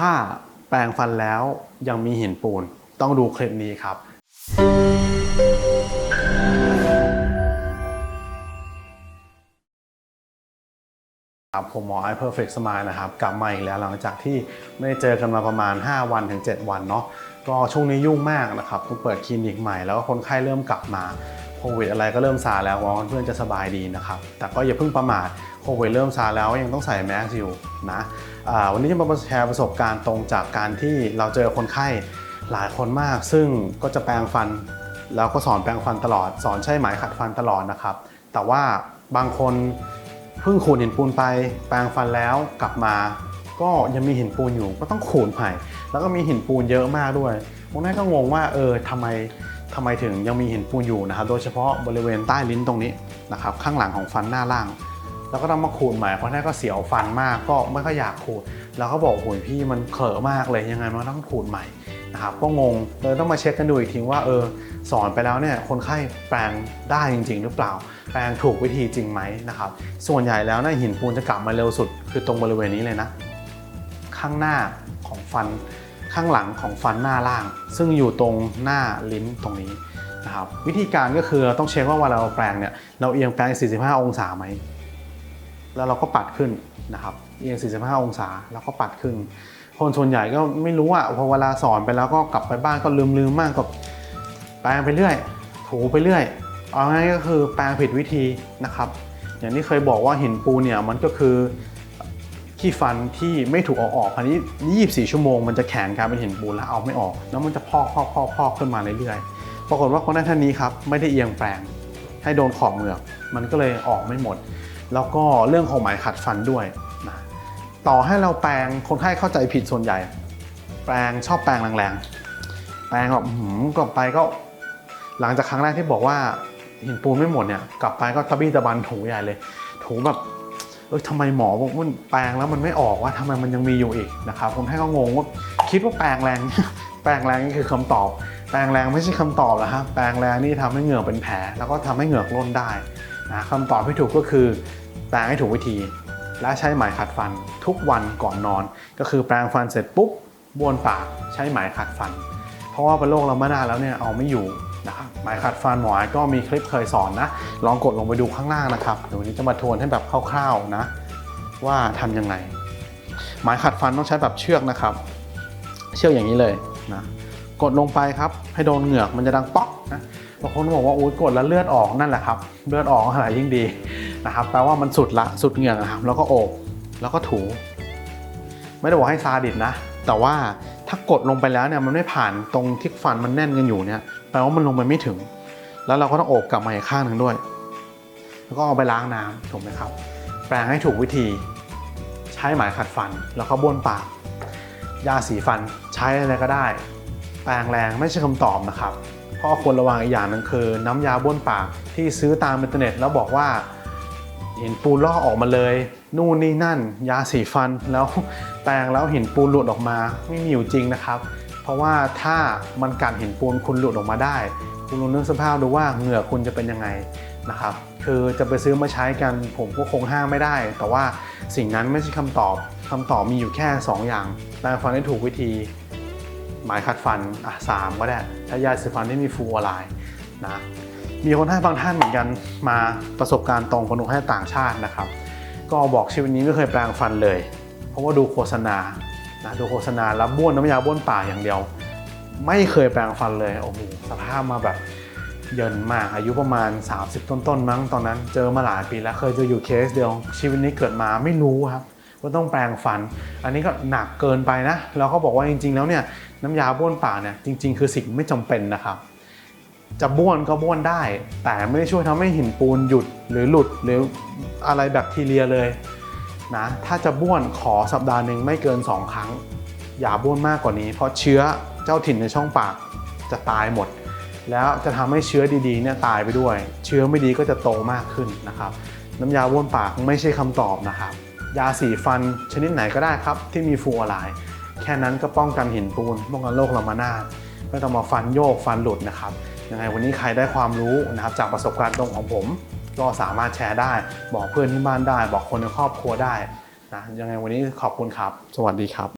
ถ้าแปรงฟันแล้วยังมีหินปูน ต้องดูคลิปนี้ครับ ครับผมหมอไอ Perfect Smile นะครับ กลับมาอีกแล้วหลังจากที่ไม่ได้เจอกันมาประมาณ 5 วันถึง 7 วันเนาะก็ช่วงนี้ยุ่งมากนะครับต้องเปิดคลินิกใหม่แล้วก็คนไข้เริ่มกลับมา ควิดอะไรก็เริ่มซาแล้วหวังว่าเพื่อนจะสบายดีนะครับ แต่ก็อย่าเพิ่งประมาทโควิดเริ่มซาแล้วยังต้องใส่แมสอยู่นะวันนี้จะมาแชร์ประสบการณ์ตรงจากการที่เราเจอคนไข้หลายคนมาก ซึ่งก็จะแปรงฟัน แล้วก็สอนแปรงฟันตลอด สอนใช้ไหมขัดฟันตลอดนะครับ แต่ว่าบางคนเพิ่งขูดหินปูนไป แปรงฟันแล้วกลับมา ก็ยังมีหินปูนอยู่ก็ต้องขูดใหม่แล้วก็มีหินปูนเยอะมากด้วยบางท่านก็งงว่าเออทำไม ทำไมถึงยังมีหินปูนอยู่นะครับ โดยเฉพาะบริเวณใต้ลิ้นตรงนี้นะครับ ข้างหลังของฟันหน้าล่าง แล้วก็ต้องมาขูดใหม่เพราะท่นก็เสียวฟันมากก็ไม่ค่อยอยากขูด แล้วก็บอกโอ้ยพี่มันเขอะมากเลยยังไงมันต้องขูดใหม่นะครับก็งงเลยต้องมาเช็คกันดูอีกทีว่าเออสอนไปแล้วเนี่ยคนไข้แปลงได้จริง ๆ หรือเปล่า แปลงถูกวิธีจริงไหมนะครับ ส่วนใหญ่แล้วนะหินปูนจะกลับมาเร็วสุด คือตรงบริเวณนี้เลยนะ ข้างหน้าของฟัน ข้างหลังของฟันหน้าล่าง ซึ่งอยู่ตรงหน้าลิ้นตรงนี้นะครับวิธีการก็คือเราต้องเช็คว่าเวลาเราแปลงเนี่ยเราเอียงแปลง 45 องศาไหมแล้วเราก็ปัดขึ้นนะครับเอียง 45 องศาแล้วก็ปัดขึ้น คนส่วนใหญ่ก็ไม่รู้อะพอเวลาสอนไปแล้วก็กลับไปบ้านก็ลืมลืมมากกับแปลงไปเรื่อย ถูไปเรื่อย เอาง่ายก็คือแปลงผิดวิธีนะครับ อย่างที่เคยบอกว่าหินปูนเนี่ยมันก็คือ ขี้ฟันที่ไม่ถูกเอาออกภายใน24 ชั่วโมงมันจะแข็งกลายเป็นหินปูนแล้วเอาไม่ออก แล้วมันจะพอกพอกพอกพอกขึ้นมาเรื่อยๆ ปรากฏว่าคนนั้นท่านนี้ครับไม่ได้เอียงแปลงให้โดนขอบเหงือก มันก็เลยออกไม่หมด แล้วก็เรื่องของไหมขัดฟันด้วยนะต่อให้เราแปลงคนไข้เข้าใจผิดส่วนใหญ่ แปลงชอบแปลงแรงๆ แปลงแบบหืมกลับไปก็ หลังจากครั้งแรกที่บอกว่าหินปูนไม่หมดเนี่ยกลับไปก็ตะบี้ตะบันถูใหญ่เลย ถูแบบ เอ้ยทำไมหมอบอกว่าแปลงแล้วมันไม่ออกว่าทำไมมันยังมีอยู่อีกนะครับคนไข้ก็งงว่าคิดว่าแปลงแรง แปลงแรงนี่คือคำตอบ แปลงแรงไม่ใช่คำตอบนะครับแปลงแรงนี่ทำให้เหงือกเป็นแผลแล้วก็ทำให้เหงือกร่นได้นะคำตอบที่ถูกก็คือ แปรงให้ถูกวิธี และใช้ไหมขัดฟันทุกวันก่อนนอน ก็คือแปรงฟันเสร็จปุ๊บบ้วนปากใช้ไหมขัดฟัน เพราะว่าเป็นโรคลามานาแล้วเนี่ยเอาไม่อยู่ นะครับหมขัดฟันหมอก็มีคลิปเคยสอนนะ ลองกดลงไปดูข้างล่างนะครับเดี๋ยววันนี้จะมาทวนให้แบบคร่าวๆนะ ว่าทำยังไง หมายขัดฟันต้องใช้แบบเชือกนะครับ เชือกอย่างนี้เลยนะกดลงไปครับ ให้โดนเหงือกมันจะดังป๊อกนะบางคนบอกว่าโอ๊ยกดแล้วเลือดออกนั่นแหละครับ เลือดออกเท่าไรยิ่งดีนะครับแปลว่ามันสุดละสุดเหงือกนะครับแล้วก็โอบแล้วก็ถู ไม่ได้บอกให้ซาดิสนะ แต่ว่าถ้ากดลงไปแล้วเนี่ยมันไม่ผ่านตรงที่ฟันมันแน่นกันอยู่เนี่ย แปลว่ามันลงไปไม่ถึง แล้วเราก็ต้องโอบกลับมาอีกข้างหนึ่งด้วย แล้วก็เอาไปล้างน้ำถูกไหมครับ แปรงให้ถูกวิธี ใช้ไหมขัดฟัน แล้วก็บ้วนปาก ยาสีฟันใช้อะไรก็ได้ แปรงแรงไม่ใช่คำตอบนะครับเพราะควรระวังอีกอย่างหนึงคือ น้ำยาบ้วนปากที่ซื้อตามอินเทอร์เน็ตแล้วบอกว่าหินปูนลอกออกมาเลย นู่นนี่นั่น ยาสีฟันแล้วแปรงแล้วหินปูนหลุดออกมา ไม่มีอยู่จริงนะครับ เพราะว่าถ้ามันกัดหินปูนคุณหลุดออกมาได้ คุณลองนึกสภาพดูว่าเหงื่อคุณจะเป็นยังไงนะครับคือจะไปซื้อมาใช้กันผมก็คงห้ามไม่ได้ แต่ว่าสิ่งนั้นไม่ใช่คำตอบคำตอบมีอยู่แค่ 2 อย่างแปรงฟันให้ถูกวิธี หมายขัดฟันอะสามก็ได้ถ้ายาสีฟันที่มีฟูออไรด์นะมีคนให้บางท่านเหมือนกันมาประสบการณ์ตรงคนให้ต่างชาตินะครับ ก็บอกชีวิตนี้ไม่เคยแปลงฟันเลย เพราะว่าดูโฆษณา นะดูโฆษณาแล้วบ้วนน้ำยาบ้วนปากอย่างเดียว ไม่เคยแปลงฟันเลยโอ้โหสภาพมาแบบเยินมากอายุประมาณ 30 ต้นๆมั้งตอนนั้น เจอมาหลายปีแล้วเคยเจออยู่เคสเดียว ชีวิตนี้เกิดมาไม่รู้ครับว่าต้องแปลงฟัน อันนี้ก็หนักเกินไปนะแล้วก็บอกว่าจริง ๆ แล้วเนี่ยน้ำยาบ้วนปากเนี่ยจริง ๆ คือสิ่งไม่จำเป็นนะครับ จะบ้วนก็บ้วนได้ แต่ไม่ได้ช่วยทำให้หินปูนหยุดหรือหลุดหรืออะไรแบคทีเรียเลย นะ ถ้าจะบ้วนขอสัปดาห์หนึ่งไม่เกิน 2 ครั้ง อย่าบ้วนมากกว่านี้ เพราะเชื้อเจ้าถิ่นในช่องปากจะตายหมด แล้วจะทำให้เชื้อดีๆเนี่ยตายไปด้วย เชื้อไม่ดีก็จะโตมากขึ้นนะครับ น้ำยาบ้วนปากไม่ใช่คำตอบนะครับ ยาสีฟันชนิดไหนก็ได้ครับ ที่มีฟูออไรด์แค่นั้นก็ป้องกันหินปูนป้องกันโรคลามานาดไม่ต้องมาฟันโยกฟันหลุดนะครับยังไงวันนี้ใครได้ความรู้นะครับจากประสบการณ์ตรงของผม ก็สามารถแชร์ได้ บอกเพื่อนที่บ้านได้ บอกคนในครอบครัวได้นะยังไงวันนี้ขอบคุณครับ สวัสดีครับ